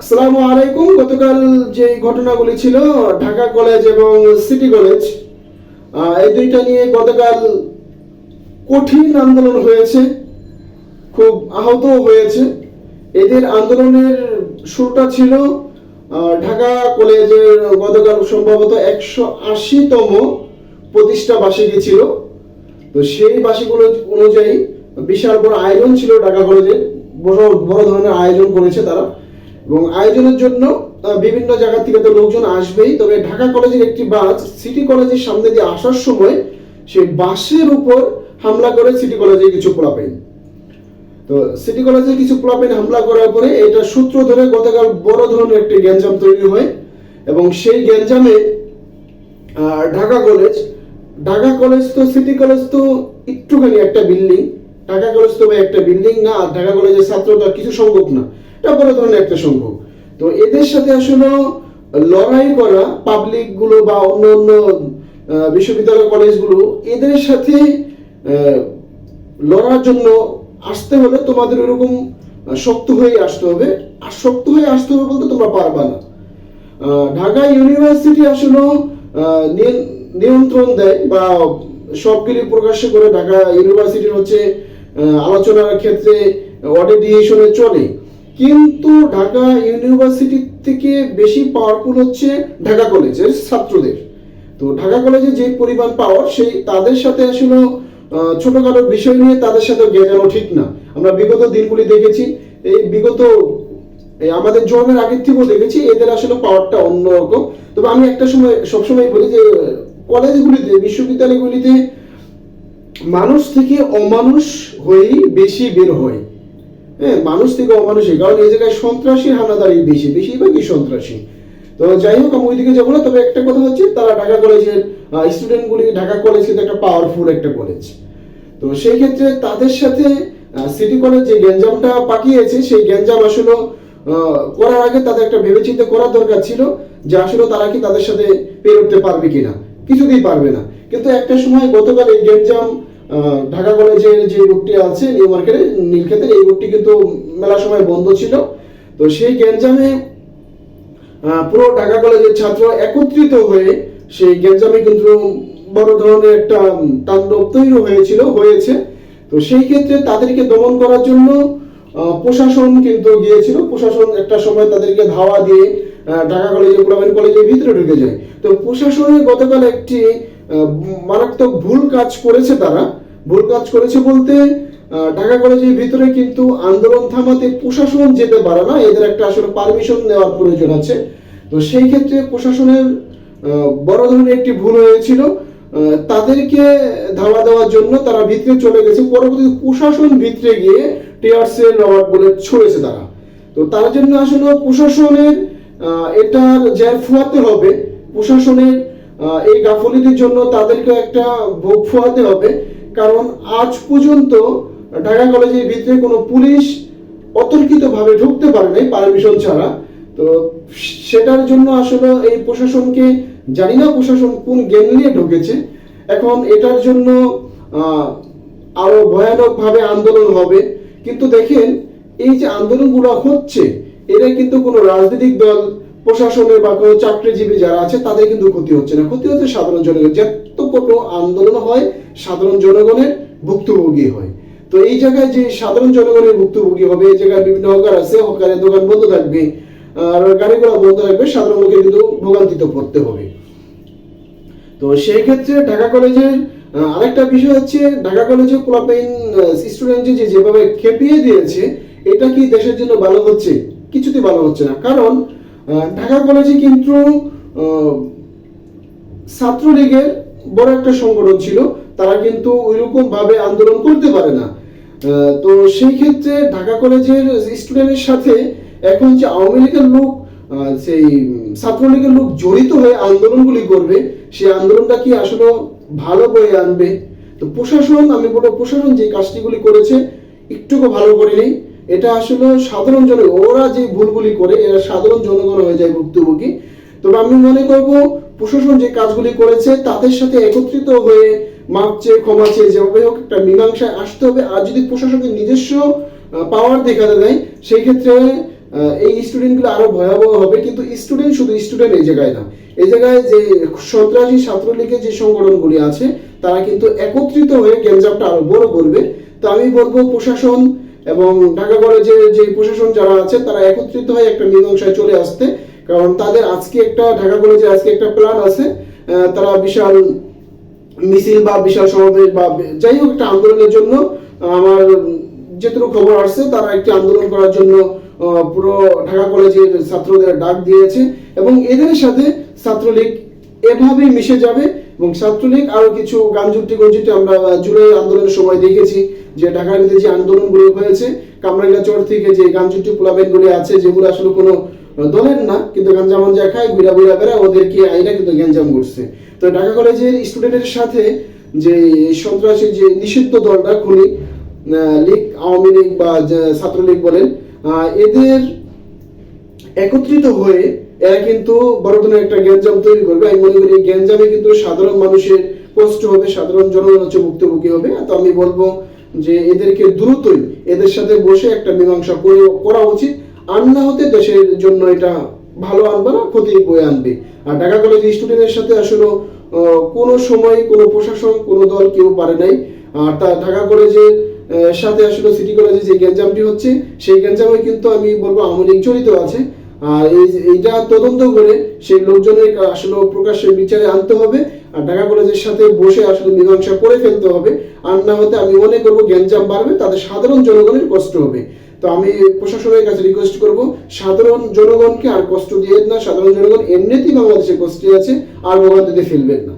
আসসালামু আলাইকুম। গতকাল যে ঘটনাগুলি ছিল, ঢাকা কলেজ এবং সিটি কলেজ এই দুইটা নিয়ে গতকাল কঠিন আন্দোলন হয়েছে, খুব আহত হয়েছে। এদের আন্দোলনের শুরুটা ছিল ঢাকা কলেজের গতকাল সম্ভবত একশো আশিতম প্রতিষ্ঠা বার্ষিকী ছিল। তো সেই বার্ষিকগুলো অনুযায়ী বিশাল বড় আয়োজন ছিল ঢাকা কলেজে, বড় বড় ধরনের আয়োজন করেছে তারা। এবং আয়োজনের জন্য বিভিন্ন জায়গা থেকে তো লোকজন আসবেই। তবে ঢাকা কলেজের একটি বাস সিটি কলেজের সামনে দিয়ে আসার সময় সেই বাসের উপর হামলা করে সিটি কলেজে কিছু পোলাপাইন তো সিটি কলেজে কিছু প্লাবেন হামলা করার পরে এটা সূত্র ধরে গতকাল বড় ধরনের একটি গ্যাঞ্জাম তৈরি হয় এবং সেই গ্যাঞ্জামে ঢাকা কলেজ ঢাকা কলেজ তো সিটি কলেজ তো একটুখানি একটা বিল্ডিং, ঢাকা কলেজ তো একটা বিল্ডিং না ঢাকা কলেজের ছাত্র তো কিছু সংখ্যক না। এটা বড় ধরনের একটা সংখ্যক তো এদের সাথে আসলে লড়াই করা পাবলিকগুলো বা অন্য অন্য বিশ্ববিদ্যালয় কলেজগুলো এদের সাথে লড়ার জন্য আসতে হলে তোমাদের ওরকম শক্ত হয়ে আসতে হবে। আর শক্ত হয়ে আসতে হবে বলতে তোমরা পারবা না। ঢাকা ইউনিভার্সিটি আসলে নিয়ন্ত্রণ দেয় বা সবগুলি প্রকাশ্য করে ঢাকা ইউনিভার্সিটির হচ্ছে আলোচনার ক্ষেত্রে অডিডিয়েশনে চলে। কিন্তু ঢাকা ইউনিভার্সিটি থেকে বেশি পাওয়ারফুল হচ্ছে ঢাকা কলেজের ছাত্রদের। তো ঢাকা কলেজে যে পরিমাণ পাওয়ার সেই তাদের সাথে আসলে ছোটখাটো বিষয় নিয়ে তাদের সাথে গেজানো ঠিক না। আমরা বিগত দিনগুলি দেখেছি, এই বিগত আমাদের জন্মের আগের থেকেও দেখেছি, এদের আসলে পাওয়ারটা অন্যরকম। তবে আমি একটা সময়, সবসময় বলি যে, কলেজগুলিতে, বিশ্ববিদ্যালয়গুলিতে মানুষ থেকে অমানুষ হয়েই বেশি বের হয়। হ্যাঁ মানুষ থেকে অমানুষই কারণ এই জায়গায় সন্ত্রাসী হানাদারি বেশি, বেশিরভাগই সন্ত্রাসী। তো যাই হোক, আমি ওইদিকে যাব না, তবে একটা কথা হচ্ছে, তারা ঢাকা কলেজের স্টুডেন্টগুলি ঢাকা কলেজ কিন্তু একটা পাওয়ারফুল একটা কলেজ তো সেই ক্ষেত্রে তাদের সাথে সিটি কলেজ যে গ্যাঞ্জামটা পাঠিয়েছে সেই গ্যাঞ্জাম আসলে করার আগে তাদের একটা ভেবেচিন্তে করার দরকার ছিল, যে আসলে তারা কি তাদের সাথে পেরে উঠতে পারবে কিনা। কিছুতেই পারবে না। কিন্তু একটা সময় গতকাল এই গ্যাঞ্জাম ঢাকা কলেজের যে রুটটি আছে নিউ মার্কেটে নীলক্ষেতের এই রুটটি কিন্তু মেলা সময় বন্ধ ছিল। তো সেই গ্যাঞ্জামে পুরো ঢাকা কলেজের ছাত্র একত্রিত হয়ে সেই গ্যাঞ্জামে কিন্তু বড় ধরনের একটা তাণ্ডব তৈরি হয়েছিল, হয়েছে। তো সেই ক্ষেত্রে তাদেরকে দমন করার জন্য প্রশাসন কিন্তু গিয়েছিল। প্রশাসন একটা সময় তাদেরকে ধাওয়া দিয়ে ঢাকা কলেজে গ্রামীণ কলেজের ভিতরে ঢুকে যায়। তো প্রশাসনের গতকাল একটি মারাত্মক ভুল কাজ করেছে তারা। ভুল কাজ করেছে বলতে ঢাকা কলেজের ভিতরে কিন্তু আন্দোলন থামাতে প্রশাসন যেতে পারে না, এদের একটা আসলে পারমিশন নেওয়ার প্রয়োজন আছে। তো সেই ক্ষেত্রে প্রশাসনের বড় ধরনের একটি ভুল হয়েছিল। তাদেরকে ধাওয়া দেওয়ার জন্য তারা ভিতরে চলে গেছে। পরবর্তী প্রশাসন ভিতরে গিয়ে টিয়ার সেল রবার বলে ছড়েছে তারা। তো তার জন্য আসলে প্রশাসনের এটার জ্যার ফুয়াতে হবে, প্রশাসনের এই গাফলিতির জন্য তাদেরকে একটা ভোগ ফুয়াতে হবে। কারণ আজ পর্যন্ত ঢাকা কলেজের ভিতরে কোনো পুলিশ অতর্কিতভাবে ঢুকতে পারে নাই, পারমিশন ছাড়া। তো সেটার জন্য আসলে এই প্রশাসনকে, জানি না প্রশাসন কোন জ্ঞান নিয়ে ঢুকেছে। এখন এটার জন্য আরও ভয়ানকভাবে আন্দোলন হবে। কিন্তু দেখেন, এই যে আন্দোলনগুলো হচ্ছে এরা কিন্তু কোনো রাজনৈতিক দল প্রশাসনের বা কোনো চাকরিজীবী যারা আছে, তাদের কিন্তু ক্ষতি হচ্ছে না। ক্ষতি হচ্ছে সাধারণ জনগণ যত কোনো আন্দোলন হয়, সাধারণ জনগণের ভুক্তভোগী হয়। তো এই জায়গায় যে সাধারণ জনগণের ভুক্তভোগী হবে, এই জায়গায় বিভিন্ন হকার আছে, হকারের দোকান বন্ধ থাকবে, আর গাড়িগুলো বন্ধ থাকবে, সাধারণ লোকের কিন্তু ভোগান্তিতে পড়তে হবে। তো সেই ক্ষেত্রে ঢাকা কলেজের আরেকটা বিষয় হচ্ছে, ঢাকা কলেজে পোলাপাইন স্টুডেন্ট যে যেভাবে খেপিয়ে দিয়েছে, এটা কি দেশের জন্য ভালো হচ্ছে? কিছুতেই ভালো হচ্ছে না। কারণ ঢাকা কলেজে কিন্তু ছাত্রলীগের বড় একটা সংগঠন ছিল। তারা কিন্তু ওইরকম ভাবে আন্দোলন করতে পারে না। তো সেই ক্ষেত্রে ঢাকা কলেজের স্টুডেন্টের সাথে এখন যে আওয়ামী লীগের লোক সেই ছাত্রলীগের লোক জড়িত হয়ে আন্দোলনগুলি করবে, সেই আন্দোলনটা কি আসলে ভালো বয়ে আনবে? তো প্রশাসন, আমি বলব প্রশাসন যে কাজটিগুলি করেছে, একটুকু ভালো করেনি। এটা আসলে সাধারণ জন ওরা যে ভুলগুলি করে, এরা সাধারণ জনগণ হয়ে যায় ভুক্তভোগী। তবে আমি মনে করব, প্রশাসন যে কাজগুলি করেছে, তাদের সাথে একত্রিত হয়ে মাপ চেয়ে, ক্ষমা চেয়ে যেভাবে হোক একটা মীমাংসায় আসতে হবে। আর যদি প্রশাসনের নিজস্ব পাওয়ার দেখাতে দেয় সেই ক্ষেত্রে এই স্টুডেন্টগুলো আরও ভয়াবহ হবে। কিন্তু স্টুডেন্ট শুধু স্টুডেন্ট এই জায়গায় না। এই জায়গায় যে সন্ত্রাসী ছাত্রলীগের যে সংগঠনগুলি আছে, তারা কিন্তু একত্রিত হয়ে গ্যাঞ্জামটা আরও বড় করবে। তো আমি বলব, প্রশাসন এবং ঢাকা কলেজের যে প্রশাসন যারা আছে, তারা একত্রিত হয়ে একটা মীমাংসায় চলে আসতে, কারণ তাদের আজকে একটা, ঢাকা কলেজে আজকে একটা প্ল্যান আছে। তারা বিশাল মিছিল বা বিশাল সমাবেশ বা যাই হোক একটা আন্দোলনের জন্য আমার যেটুকু খবর আসছে, তারা একটি আন্দোলন করার জন্য পুরো ঢাকা কলেজের ছাত্রদের ডাক দিয়েছে। এবং এদের সাথে ছাত্রলীগ এভাবেই মিশে যাবে এবং ছাত্রলীগ আরও কিছু গাঞ্জুটি গঞ্জুটি আমরা জুলাই আন্দোলনের সময় দেখেছি, যে ঢাকার ভিতরে যে আন্দোলনগুলো হয়েছে, কামরাঙ্গা চর থেকে যে গাঞ্জুটি প্লাবেনগুলি আছে, যেগুলো আসলে কোনো দলের না, কিন্তু গাঞ্জাম যা খায় বুড়া বুড়া বেড়া ওদেরকে আইনা কিন্তু গ্যাঞ্জাম করছে। তো ঢাকা কলেজের স্টুডেন্টের সাথে যে সন্ত্রাসী যে নিষিদ্ধ দলটা, খুনি লীগ, আওয়ামী লীগ বা ছাত্রলীগ বলেন এদের একত্রিত হয়ে এরা কিন্তু বড় ধরনের একটা গ্যাঞ্জাম তৈরি করবে। আমি মনে করি এই গ্যাঞ্জামে কিন্তু সাধারণ মানুষের কষ্ট হবে, সাধারণ জনগণ হচ্ছে ভুক্তভোগী হবে। তো আমি বলব যে এদেরকে দ্রুতই এদের সাথে বসে একটা মীমাংসা করে- করা উচিত। আর না হতে দেশের জন্য এটা ভালো আনবে না ক্ষতি বয়ে আনবে। আর ঢাকা কলেজের স্টুডেন্টের সাথে আসলে কোনো সময় কোনো প্রশাসন, কোনো দল কেউ পারে নাই। আর তা ঢাকা কলেজের সাথে আসলে সিটি কলেজে যে গ্যাঞ্জামটি হচ্ছে, সেই গ্যাঞ্জামে কিন্তু আমি বলব আওয়ামী লীগ জড়িত আছে। এই এইটা তদন্ত করে সেই লোকজনের আসলে প্রকাশ্যে বিচারে আনতে হবে আর ঢাকা কলেজের সাথে বসে আসলে মীমাংসা করে ফেলতে হবে। আর না হতে আমি মনে করব গ্যাঞ্জাম বাড়বে তাদের সাধারণ জনগণের কষ্ট হবে। তো আমি প্রশাসনের কাছে রিকোয়েস্ট করব, সাধারণ জনগণকে আর কষ্ট দিয়ে না, সাধারণ জনগণ এমনিতেই বাংলাদেশে কষ্টে আছে, আর ভোগান্তিতে ফেলবেন না।